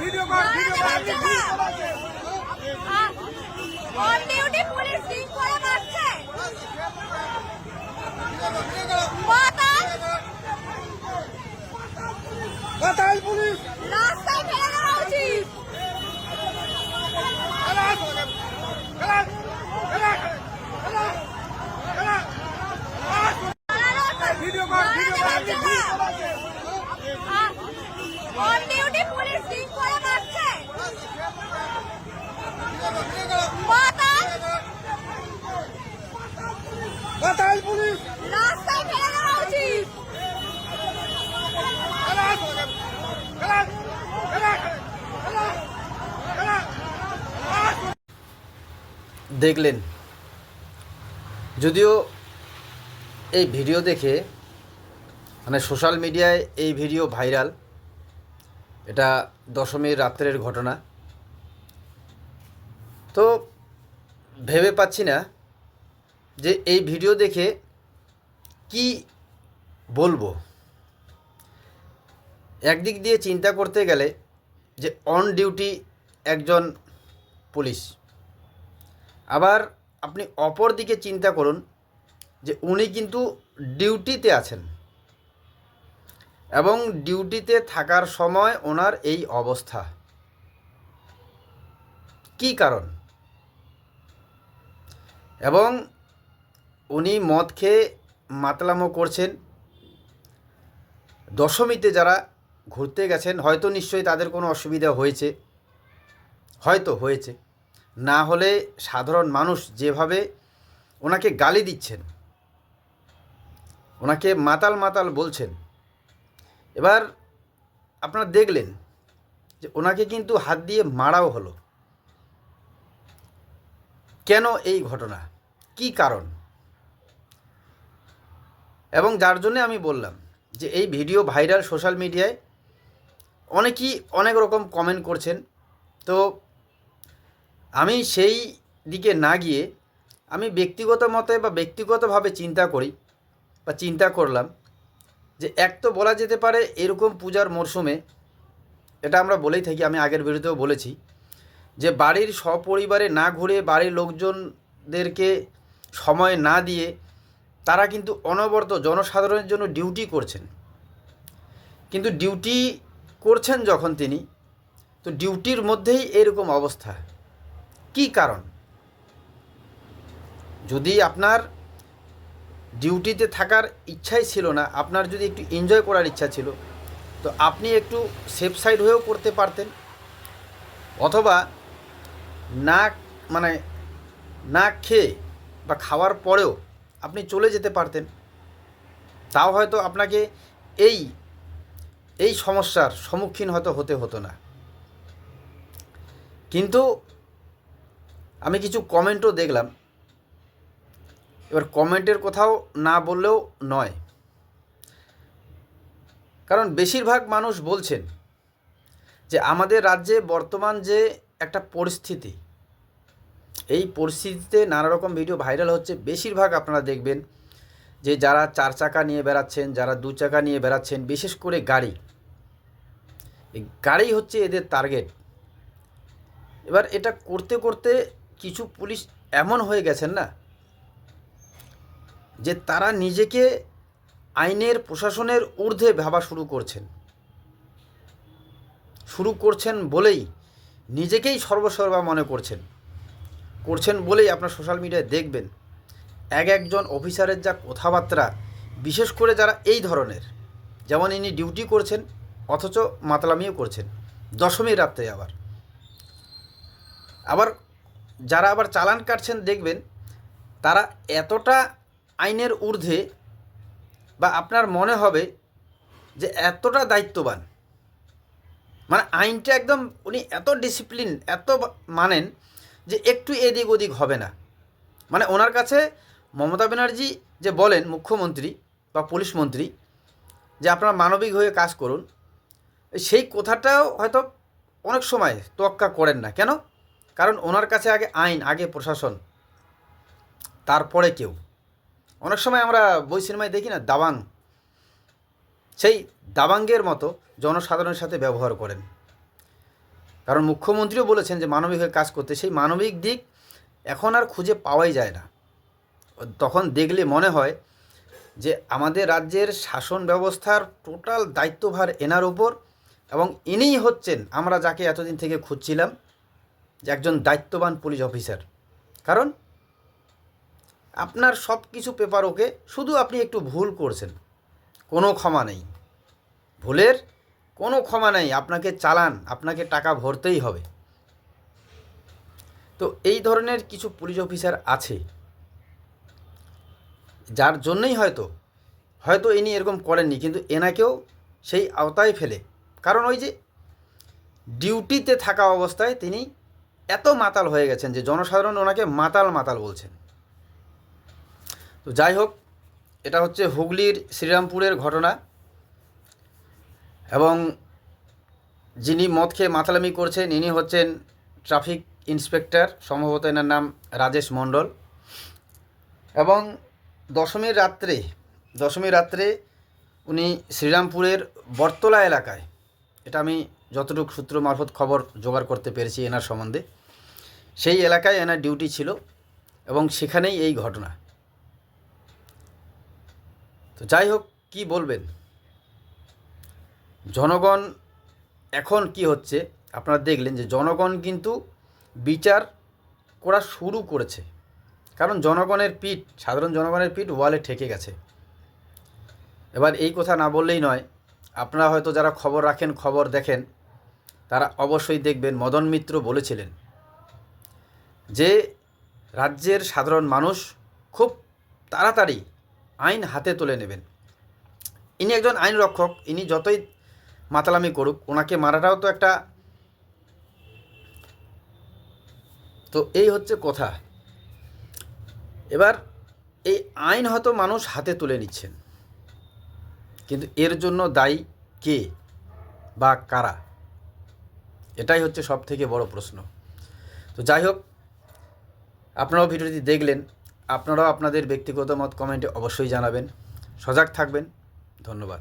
Video কর video কর। On duty police সিং করে মারছে। বাতাল পুলিশ। রাস্তায় ফেলে দেওয়া উচিত। ভিডিও কর ভিডিও কর। অন ডিউটি পুলিশ সিং করে মারছে মাতাল বাতাল পুলিশ রাস্তায় ফেলে দেওয়া উচিত খালাস খালাস খালাস খালাস খালাস দেখলেন। যদিও এই ভিডিও দেখে মানে সোশ্যাল মিডিয়ায় এই ভিডিও ভাইরাল, এটা দশমীর রাত্রের ঘটনা। তো ভেবে পাচ্ছি না যে এই ভিডিও দেখে কি বলব। একদিক দিয়ে চিন্তা করতে গেলে যে অন ডিউটি একজন পুলিশ। আবার আপনি অপর দিকে চিন্তা করুন যে উনি কিন্তু ডিউটিতে আছেন। এবং ডিউটিতে থাকার সময় ওনার এই অবস্থা। কি কারণ? এবং উনি মদ খেয়ে মাতলামো করছেন। দশমীতে যারা ঘুরতে গেছেন, হয়তো নিশ্চয়ই তাদের কোনো অসুবিধা হয়েছে। হয়তো হয়েছে। না হলে সাধারণ মানুষ যেভাবে ওনাকে গালি দিচ্ছেন, ওনাকে মাতাল মাতাল বলছেন, এবার আপনারা দেখলেন যে ওনাকে কিন্তু হাত দিয়ে মারাও হলো। কেন এই ঘটনা? কি কারণ? এবং যার জন্যে আমি বললাম যে এই ভিডিও ভাইরাল সোশ্যাল মিডিয়ায় অনেকেই অনেক রকম কমেন্ট করছেন। তো আমি সেই দিকে না গিয়ে আমি ব্যক্তিগত মতে বা ব্যক্তিগতভাবে চিন্তা করি বা চিন্তা করলাম যে এক তো বলা যেতে পারে এরকম পূজার মরশুমে, এটা আমরা বলেই থাকি, আমি আগের ভিডিওতেও বলেছি, যে বাড়ির সপরিবারে না ঘুরে বাড়ির লোকজনদেরকে সময় না দিয়ে তারা কিন্তু অনবরত জনসাধারণের জন্য ডিউটি করছেন। কিন্তু ডিউটি করছেন যখন তিনি, তো ডিউটির মধ্যেই এরকম অবস্থা। কি কারণ? যদি আপনার ডিউটিতে থাকার ইচ্ছাই ছিল না, আপনার যদি একটু এনজয় করার ইচ্ছা ছিল, তো আপনি একটু সেফ সাইড হয়েও করতে পারতেন। অথবা না মানে না খেয়ে বা খাওয়ার পরেও আপনি চলে যেতে পারতেন। তাও হয়তো আপনাকে এই এই সমস্যার সম্মুখীন হয়তো হতে হতো না। কিন্তু আমি কিছু কমেন্টও দেখলাম। এবার কমেন্টের কোথাও না বললেও নয়। কারণ বেশিরভাগ মানুষ বলছেন যে, আমাদের রাজ্যে বর্তমান যে একটা পরিস্থিতি, এই পরিস্থিতিতে নানা রকম ভিডিও ভাইরাল হচ্ছে। বেশিরভাগ আপনারা দেখবেন যে, যারা চার চাকা নিয়ে বেড়াচ্ছেন, যারা দু চাকা নিয়ে বেড়াচ্ছেন, বিশেষ করে গাড়ি গাড়ি হচ্ছে এদের টার্গেট এবার এটা করতে করতে কিছু পুলিশ এমন হয়ে গেছেন না যে তারা নিজেকে আইনের প্রশাসনের ঊর্ধ্বে ভাবা শুরু করছেন। শুরু করছেন বলেই নিজেকেই সর্বসর্বা মনে করছেন। করছেন বলেই আপনার সোশ্যাল মিডিয়ায় দেখবেন। এক একজন অফিসারের যা কথাবার্তা, বিশেষ করে যারা এই ধরনের, যেমন ইনি ডিউটি করছেন, অথচ মাতলামিও করছেন, দশমীর রাত্রে আবার। আবার যারা আবার চালান কাটছেন দেখবেন, তারা এতটা আইনের ঊর্ধ্বে বা আপনার মনে হবে যে এতটা দায়িত্ববান। মানে আইনটা একদম উনি এত ডিসিপ্লিন এত মানেন যে একটু এদিক ওদিক হবে না। মানে ওনার কাছে মমতা ব্যানার্জি যে বলেন, মুখ্যমন্ত্রী বা পুলিশ মন্ত্রী, যে আপনারা মানবিক হয়ে কাজ করুন, সেই কথাটাও হয়তো অনেক সময় তোয়াক্কা করেন না। কেন? কারণ ওনার কাছে আগে আইন, আগে প্রশাসন, তারপরে কেউ। অনেক সময় আমরা বই সিনেমায় দেখি না, দাবাং। সেই দাবাঙ্গের মতো জনসাধারণের সাথে ব্যবহার করেন। কারণ মুখ্যমন্ত্রীও বলেছেন যে মানবিক হয়ে কাজ করতে, সেই মানবিক দিক এখন আর খুঁজে পাওয়াই যায় না। তখন দেখলে মনে হয় যে আমাদের রাজ্যের শাসন ব্যবস্থার টোটাল দায়িত্বভার এনার উপর এবং ইনিই হচ্ছেন, আমরা যাকে এতদিন থেকে খুঁজছিলাম যে একজন দায়িত্ববান পুলিশ অফিসার। কারণ আপনার সব কিছু পেপার ওকে, শুধু আপনি একটু ভুল করছেন। কোনো ক্ষমা নেই। ভুলের কোনো ক্ষমা নেই। আপনাকে চালান, আপনাকে টাকা ভরতেই হবে। তো এই ধরনের কিছু পুলিশ অফিসার আছে। যার জন্যই হয়তো হয়তো ইনি এরকম করেননি, কিন্তু এনাকেও সেই আওতায় ফেলে। কারণ ওই যে ডিউটিতে থাকা অবস্থায় তিনি এত মাতাল হয়ে গেছেন যে জনসাধারণ ওনাকে মাতাল মাতাল বলছেন। তো যাই হোক, এটা হচ্ছে হুগলির শ্রীরামপুরের ঘটনা এবং যিনি মদ খেয়ে মাতালামি করছেন, ইনি হচ্ছেন ট্রাফিক ইন্সপেক্টর, সম্ভবত এনার নাম রাজেশ মণ্ডল। এবং দশমীর রাত্রে দশমীর রাত্রে উনি শ্রীরামপুরের বটতলা এলাকায়, এটা আমি যতটুকু সূত্র মারফত খবর জোগাড় করতে পেরেছি এনার সম্বন্ধে সেই এলাকায় এনার ডিউটি ছিল এবং সেখানেই এই ঘটনা। তো যাই হোক, কী বলবেন? জনগণ এখন কি হচ্ছে? আপনারা দেখলেন যে জনগণ কিন্তু বিচার করা শুরু করেছে। কারণ জনগণের পিঠ, সাধারণ জনগণের পিঠ ওয়ালে ঠেকে গেছে। এবার এই কথা না বললেই নয়, আপনারা হয়তো যারা খবর রাখেন, খবর দেখেন, তারা অবশ্যই দেখবেন, মদন মিত্র বলেছিলেন যে রাজ্যের সাধারণ মানুষ খুব তাড়াতাড়ি আইন হাতে তুলে নেবেন। ইনি একজন আইন রক্ষক, ইনি যতই মাতালামি করুক, ওনাকে মারাটাও তো একটা তো এই হচ্ছে কথা। এবার এই আইন হয়তো মানুষ হাতে তুলে নিচ্ছেন, কিন্তু এর জন্য দায়ী কে বা কারা? এটাই হচ্ছে সব থেকে বড় প্রশ্ন। তো যাই হোক আপনারাও ভিডিওটি দেখলেন আপনারাও আপনাদের ব্যক্তিগত মত কমেন্টে অবশ্যই জানাবেন। সজাগ থাকবেন। ধন্যবাদ।